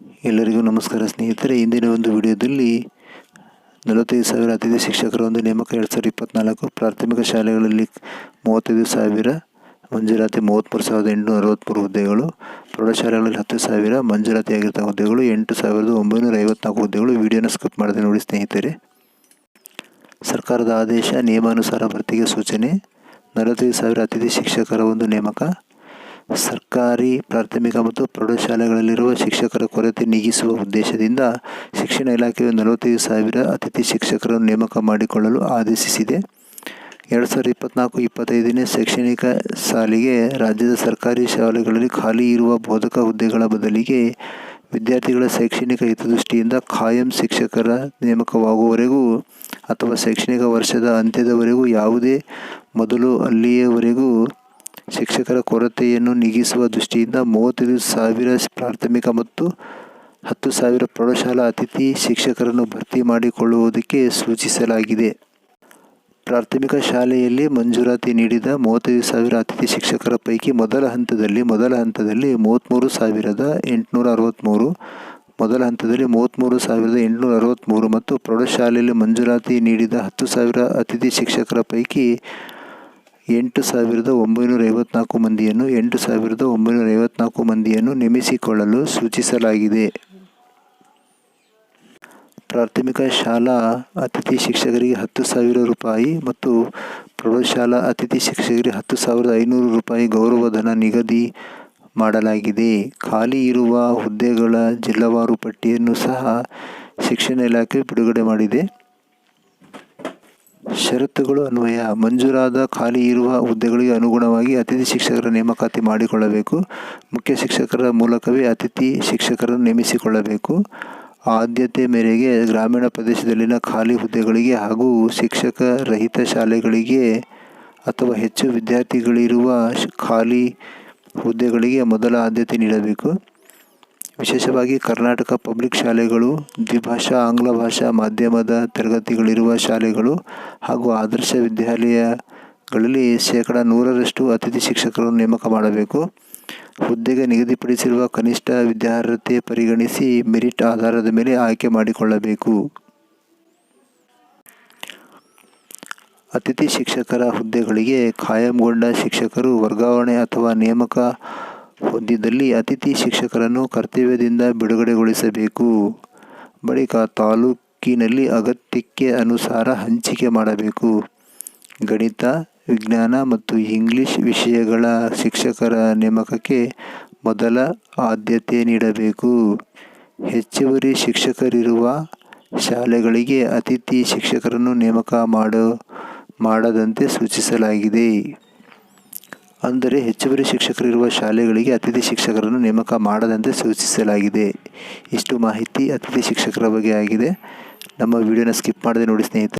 ಎಲ್ಲರಿಗೂ ನಮಸ್ಕಾರ ಸ್ನೇಹಿತರೆ, ಇಂದಿನ ಒಂದು ವಿಡಿಯೋದಲ್ಲಿ ನಲವತ್ತೈದು ಸಾವಿರ ಅತಿಥಿ ಶಿಕ್ಷಕರ ಒಂದು ನೇಮಕ ಎರಡು ಸಾವಿರದ ಇಪ್ಪತ್ತ್ನಾಲ್ಕು ಪ್ರಾಥಮಿಕ ಶಾಲೆಗಳಲ್ಲಿ ಮೂವತ್ತೈದು ಸಾವಿರ, ಮಂಜೂರಾತಿ ಮೂವತ್ತ್ಮೂರು ಸಾವಿರದ ಎಂಟುನೂರ ಅರವತ್ತ್ಮೂರು ಹುದ್ದೆಗಳು, ಪ್ರೌಢಶಾಲೆಗಳಲ್ಲಿ ಹತ್ತು ಸಾವಿರ ಮಂಜೂರಾತಿಯಾಗಿರ್ತಕ್ಕ ಹುದ್ದೆಗಳು, ಎಂಟು ಸಾವಿರದ ಒಂಬೈನೂರ ಐವತ್ನಾಲ್ಕು ಹುದ್ದೆಗಳು. ವಿಡಿಯೋನ ಸ್ಕಿಪ್ ಮಾಡದೆ ನೋಡಿ ಸ್ನೇಹಿತರೆ. ಸರ್ಕಾರದ ಆದೇಶ, ನಿಯಮಾನುಸಾರ ಭರ್ತಿಗೆ ಸೂಚನೆ, ನಲವತ್ತೈದು ಸಾವಿರ ಅತಿಥಿ ಶಿಕ್ಷಕರ ಒಂದು ನೇಮಕ. ಸರ್ಕಾರಿ, ಪ್ರಾಥಮಿಕ ಮತ್ತು ಪ್ರೌಢಶಾಲೆಗಳಲ್ಲಿರುವ ಶಿಕ್ಷಕರ ಕೊರತೆ ನೀಗಿಸುವ ಉದ್ದೇಶದಿಂದ ಶಿಕ್ಷಣ ಇಲಾಖೆಯು ನಲವತ್ತೈದು ಸಾವಿರ ಅತಿಥಿ ಶಿಕ್ಷಕರನ್ನು ನೇಮಕ ಮಾಡಿಕೊಳ್ಳಲು ಆದೇಶಿಸಿದೆ. ಎರಡು ಸಾವಿರದ ಇಪ್ಪತ್ತ್ನಾಲ್ಕು ಇಪ್ಪತ್ತೈದನೇ ಶೈಕ್ಷಣಿಕ ಸಾಲಿಗೆ ರಾಜ್ಯದ ಸರ್ಕಾರಿ ಶಾಲೆಗಳಲ್ಲಿ ಖಾಲಿ ಇರುವ ಬೋಧಕ ಹುದ್ದೆಗಳ ಬದಲಿಗೆ ವಿದ್ಯಾರ್ಥಿಗಳ ಶೈಕ್ಷಣಿಕ ಹಿತದೃಷ್ಟಿಯಿಂದ ಖಾಯಂ ಶಿಕ್ಷಕರ ನೇಮಕವಾಗುವವರೆಗೂ ಅಥವಾ ಶೈಕ್ಷಣಿಕ ವರ್ಷದ ಅಂತ್ಯದವರೆಗೂ ಯಾವುದೇ ಮೊದಲು ಅಲ್ಲಿಯವರೆಗೂ ಶಿಕ್ಷಕರ ಕೊರತೆಯನ್ನು ನೀಗಿಸುವ ದೃಷ್ಟಿಯಿಂದ ಮೂವತ್ತೈದು ಸಾವಿರ ಪ್ರಾಥಮಿಕ ಮತ್ತು ಹತ್ತು ಸಾವಿರ ಪ್ರೌಢಶಾಲಾ ಅತಿಥಿ ಶಿಕ್ಷಕರನ್ನು ಭರ್ತಿ ಮಾಡಿಕೊಳ್ಳುವುದಕ್ಕೆ ಸೂಚಿಸಲಾಗಿದೆ. ಪ್ರಾಥಮಿಕ ಶಾಲೆಯಲ್ಲಿ ಮಂಜೂರಾತಿ ನೀಡಿದ ಮೂವತ್ತೈದು ಸಾವಿರ ಅತಿಥಿ ಶಿಕ್ಷಕರ ಪೈಕಿ ಮೊದಲ ಹಂತದಲ್ಲಿ ಮೊದಲ ಹಂತದಲ್ಲಿ ಮೂವತ್ತ್ಮೂರು ಸಾವಿರದ ಎಂಟುನೂರ ಅರವತ್ತ್ಮೂರು ಮೊದಲ ಹಂತದಲ್ಲಿ ಮೂವತ್ತ್ಮೂರು ಸಾವಿರದ ಎಂಟುನೂರ ಅರವತ್ತ್ಮೂರು ಮತ್ತು ಪ್ರೌಢಶಾಲೆಯಲ್ಲಿ ಮಂಜೂರಾತಿ ನೀಡಿದ ಹತ್ತು ಸಾವಿರ ಅತಿಥಿ ಶಿಕ್ಷಕರ ಪೈಕಿ ಎಂಟು ಸಾವಿರದ ಒಂಬೈನೂರ ಐವತ್ನಾಲ್ಕು ಮಂದಿಯನ್ನು ಎಂಟು ಸಾವಿರದ ಒಂಬೈನೂರ ಐವತ್ನಾಲ್ಕು ಮಂದಿಯನ್ನು ನೇಮಿಸಿಕೊಳ್ಳಲು ಸೂಚಿಸಲಾಗಿದೆ. ಪ್ರಾಥಮಿಕ ಶಾಲಾ ಅತಿಥಿ ಶಿಕ್ಷಕರಿಗೆ ಹತ್ತು ಸಾವಿರ ರೂಪಾಯಿ ಮತ್ತು ಪ್ರೌಢಶಾಲಾ ಅತಿಥಿ ಶಿಕ್ಷಕರಿಗೆ ಹತ್ತು ಸಾವಿರದ ಐನೂರು ರೂಪಾಯಿ ಗೌರವಧನ ನಿಗದಿ ಮಾಡಲಾಗಿದೆ. ಖಾಲಿ ಇರುವ ಹುದ್ದೆಗಳ ಜಿಲ್ಲಾವಾರು ಪಟ್ಟಿಯನ್ನು ಸಹ ಶಿಕ್ಷಣ ಇಲಾಖೆ ಬಿಡುಗಡೆ ಮಾಡಿದೆ. ಷರತ್ತುಗಳು ಅನ್ವಯ. ಮಂಜೂರಾದ ಖಾಲಿ ಇರುವ ಹುದ್ದೆಗಳಿಗೆ ಅನುಗುಣವಾಗಿ ಅತಿಥಿ ಶಿಕ್ಷಕರ ನೇಮಕಾತಿ ಮಾಡಿಕೊಳ್ಳಬೇಕು. ಮುಖ್ಯ ಶಿಕ್ಷಕರ ಮೂಲಕವೇ ಅತಿಥಿ ಶಿಕ್ಷಕರನ್ನು ನೇಮಿಸಿಕೊಳ್ಳಬೇಕು. ಆದ್ಯತೆ ಮೇರೆಗೆ ಗ್ರಾಮೀಣ ಪ್ರದೇಶದಲ್ಲಿನ ಖಾಲಿ ಹುದ್ದೆಗಳಿಗೆ ಹಾಗೂ ಶಿಕ್ಷಕ ರಹಿತ ಶಾಲೆಗಳಿಗೆ ಅಥವಾ ಹೆಚ್ಚು ವಿದ್ಯಾರ್ಥಿಗಳಿರುವ ಖಾಲಿ ಹುದ್ದೆಗಳಿಗೆ ಮೊದಲ ಆದ್ಯತೆ ನೀಡಬೇಕು. ವಿಶೇಷವಾಗಿ ಕರ್ನಾಟಕ ಪಬ್ಲಿಕ್ ಶಾಲೆಗಳು, ದ್ವಿಭಾಷಾ, ಆಂಗ್ಲ ಭಾಷಾ ಮಾಧ್ಯಮದ ತರಗತಿಗಳಿರುವ ಶಾಲೆಗಳು ಹಾಗೂ ಆದರ್ಶ ವಿದ್ಯಾಲಯಗಳಲ್ಲಿ ಶೇಕಡ ನೂರರಷ್ಟು ಅತಿಥಿ ಶಿಕ್ಷಕರನ್ನು ನೇಮಕ ಮಾಡಬೇಕು. ಹುದ್ದೆಗೆ ನಿಗದಿಪಡಿಸಿರುವ ಕನಿಷ್ಠ ವಿದ್ಯಾರ್ಹತೆ ಪರಿಗಣಿಸಿ ಮೆರಿಟ್ ಆಧಾರದ ಮೇಲೆ ಆಯ್ಕೆ ಮಾಡಿಕೊಳ್ಳಬೇಕು. ಅತಿಥಿ ಶಿಕ್ಷಕರ ಹುದ್ದೆಗಳಿಗೆ ಖಾಯಂಗೊಂಡ ಶಿಕ್ಷಕರು ವರ್ಗಾವಣೆ ಅಥವಾ ನೇಮಕ ಹೊಂದಿದ್ದಲ್ಲಿ ಅತಿಥಿ ಶಿಕ್ಷಕರನ್ನು ಕರ್ತವ್ಯದಿಂದ ಬಿಡುಗಡೆಗೊಳಿಸಬೇಕು. ಬಳಿಕ ತಾಲೂಕಿನಲ್ಲಿ ಅಗತ್ಯಕ್ಕೆ ಅನುಸಾರ ಹಂಚಿಕೆ ಮಾಡಬೇಕು. ಗಣಿತ, ವಿಜ್ಞಾನ ಮತ್ತು ಇಂಗ್ಲಿಷ್ ವಿಷಯಗಳ ಶಿಕ್ಷಕರ ನೇಮಕಕ್ಕೆ ಮೊದಲ ಆದ್ಯತೆ ನೀಡಬೇಕು. ಹೆಚ್ಚುವರಿ ಶಿಕ್ಷಕರಿರುವ ಶಾಲೆಗಳಿಗೆ ಅತಿಥಿ ಶಿಕ್ಷಕರನ್ನು ನೇಮಕ ಮಾಡೋ, ಮಾಡದಂತೆ ಸೂಚಿಸಲಾಗಿದೆ. ಅಂದರೆ ಹೆಚ್ಚುವರಿ ಶಿಕ್ಷಕರಿರುವ ಶಾಲೆಗಳಿಗೆ ಅತಿಥಿ ಶಿಕ್ಷಕರನ್ನು ನೇಮಕ ಮಾಡದಂತೆ ಸೂಚಿಸಲಾಗಿದೆ. ಇಷ್ಟು ಮಾಹಿತಿ ಅತಿಥಿ ಶಿಕ್ಷಕರ ಬಗ್ಗೆ ಆಗಿದೆ. ನಮ್ಮ ವಿಡಿಯೋನ ಸ್ಕಿಪ್ ಮಾಡದೆ ನೋಡಿ ಸ್ನೇಹಿತರೆ.